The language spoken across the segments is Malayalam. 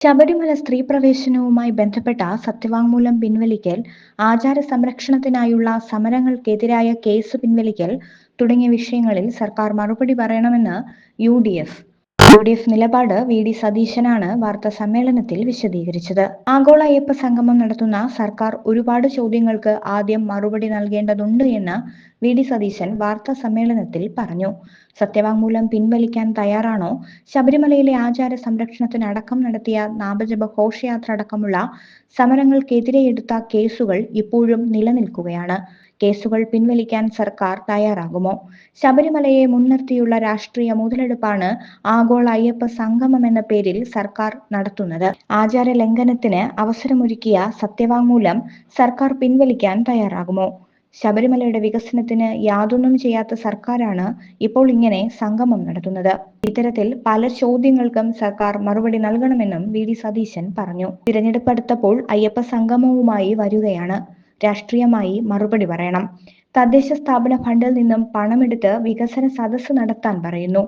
ശബരിമല സ്ത്രീ പ്രവേശനവുമായി ബന്ധപ്പെട്ട സത്യവാങ്മൂലം പിൻവലിക്കൽ ആചാര സംരക്ഷണത്തിനായുള്ള സമരങ്ങൾക്കെതിരായ കേസ് പിൻവലിക്കൽ തുടങ്ങിയ വിഷയങ്ങളിൽ സർക്കാർ മറുപടി പറയണമെന്ന് U D F. U F നിലപാട് വി ഡി സതീശനാണ് വാർത്താ സമ്മേളനത്തിൽ വിശദീകരിച്ചത്. ആഗോള അയ്യപ്പ സംഗമം നടത്തുന്ന സർക്കാർ ഒരുപാട് ചോദ്യങ്ങൾക്ക് ആദ്യം മറുപടി നൽകേണ്ടതുണ്ട് എന്ന് വി ഡി സതീശൻ വാർത്താ സമ്മേളനത്തിൽ പറഞ്ഞു. സത്യവാങ്മൂലം പിൻവലിക്കാൻ തയ്യാറാണോ? ശബരിമലയിലെ ആചാര സംരക്ഷണത്തിനടക്കം നടത്തിയ നാമജപ ഘോഷയാത്ര അടക്കമുള്ള സമരങ്ങൾക്കെതിരെ എടുത്ത കേസുകൾ ഇപ്പോഴും നിലനിൽക്കുകയാണ്. കേസുകൾ പിൻവലിക്കാൻ സർക്കാർ തയ്യാറാകുമോ? ശബരിമലയെ മുൻനിർത്തിയുള്ള രാഷ്ട്രീയ മുതലെടുപ്പാണ് ആഗോള അയ്യപ്പ സംഗമം എന്ന പേരിൽ സർക്കാർ നടത്തുന്നത്. ആചാര ലംഘനത്തിന് അവസരമൊരുക്കിയ സത്യവാങ്മൂലം സർക്കാർ പിൻവലിക്കാൻ തയ്യാറാകുമോ? ശബരിമലയുടെ വികസനത്തിന് യാതൊന്നും ചെയ്യാത്ത സർക്കാരാണ് ഇപ്പോൾ ഇങ്ങനെ സംഗമം നടത്തുന്നത്. ഇത്തരത്തിൽ പല ചോദ്യങ്ങൾക്കും സർക്കാർ മറുപടി നൽകണമെന്നും വി. ഡി. സതീശൻ പറഞ്ഞു. തിരഞ്ഞെടുപ്പ് അടുത്തപ്പോൾ അയ്യപ്പ സംഗമവുമായി വരികയാണ്. രാഷ്ട്രീയമായി മറുപടി പറയണം. തദ്ദേശ സ്ഥാപന ഫണ്ടിൽ നിന്നും പണമെടുത്ത് വികസന സദസ്സ് നടത്താൻ പറയുന്നു.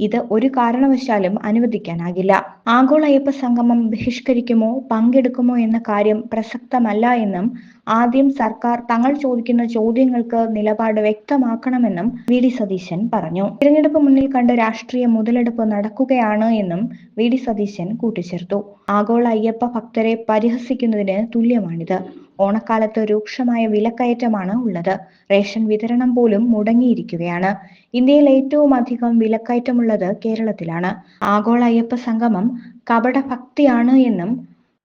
ഇത് ഒരു കാരണവശാലും അനുവദിക്കാനാകില്ല. ആഗോള അയ്യപ്പ സംഗമം ബഹിഷ്കരിക്കുമോ പങ്കെടുക്കുമോ എന്ന കാര്യം പ്രസക്തമല്ല എന്നും ആദ്യം സർക്കാർ തങ്ങൾ ചോദിക്കുന്ന ചോദ്യങ്ങൾക്ക് നിലപാട് വ്യക്തമാക്കണമെന്നും വി ഡി സതീശൻ പറഞ്ഞു. തിരഞ്ഞെടുപ്പ് മുന്നിൽ കണ്ട് രാഷ്ട്രീയ മുതലെടുപ്പ് നടക്കുകയാണ് എന്നും വി ഡി സതീശൻ കൂട്ടിച്ചേർത്തു. ആഗോള അയ്യപ്പ ഭക്തരെ പരിഹസിക്കുന്നതിന് തുല്യമാണിത്. ഓണക്കാലത്ത് രൂക്ഷമായ വിലക്കയറ്റമാണ് ഉള്ളത്. റേഷൻ വിതരണം പോലും മുടങ്ങിയിരിക്കുകയാണ്. ഇന്ത്യയിൽ ഏറ്റവും അധികം വിലക്കയറ്റമുള്ളത് കേരളത്തിലാണ്. ആഗോള അയ്യപ്പ സംഗമം കപടഭക്തിയാണ് എന്നും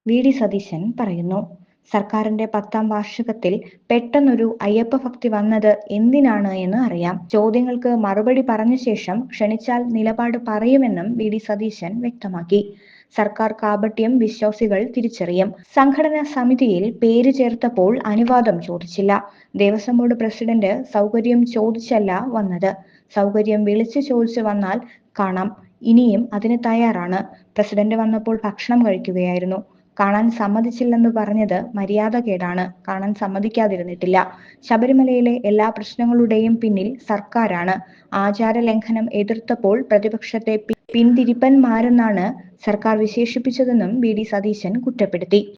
വി ഡി സതീശൻ പറയുന്നു. സർക്കാരിന്റെ പത്താം വാർഷികത്തിൽ പെട്ടെന്നൊരു അയ്യപ്പ ഭക്തി വന്നത് എന്തിനാണ് എന്ന് അറിയാം. ചോദ്യങ്ങൾക്ക് മറുപടി പറഞ്ഞ ശേഷം ക്ഷണിച്ചാൽ നിലപാട് പറയുമെന്നും വി. ഡി. സതീശൻ വ്യക്തമാക്കി. സർക്കാർ കാപട്യം വിശ്വാസികൾ തിരിച്ചറിയും. സംഘടനാ സമിതിയിൽ പേര് ചേർത്തപ്പോൾ അനുവാദം ചോദിച്ചില്ല. ദേവസ്വം ബോർഡ് പ്രസിഡന്റ് സൗകര്യം ചോദിച്ചല്ല വന്നത്. സൗകര്യം വിളിച്ചു ചോദിച്ചു വന്നാൽ കാണാം. ഇനിയും അതിന് തയ്യാറാണ്. പ്രസിഡന്റ് വന്നപ്പോൾ ഭക്ഷണം കഴിക്കുകയായിരുന്നു. കാണാൻ സമ്മതിച്ചില്ലെന്ന് പറഞ്ഞത് മര്യാദകേടാണ് കാണാൻ സമ്മതിക്കാതിരുന്നിട്ടില്ല. ശബരിമലയിലെ എല്ലാ പ്രശ്നങ്ങളുടെയും പിന്നിൽ സർക്കാരാണ്. ആചാര ലംഘനം എതിർത്തപ്പോൾ പ്രതിപക്ഷത്തെ പിന്തിരിപ്പന്മാരെന്നാണ് സർക്കാർ വിശേഷിപ്പിച്ചതെന്നും വി. ഡി. സതീശൻ കുറ്റപ്പെടുത്തി.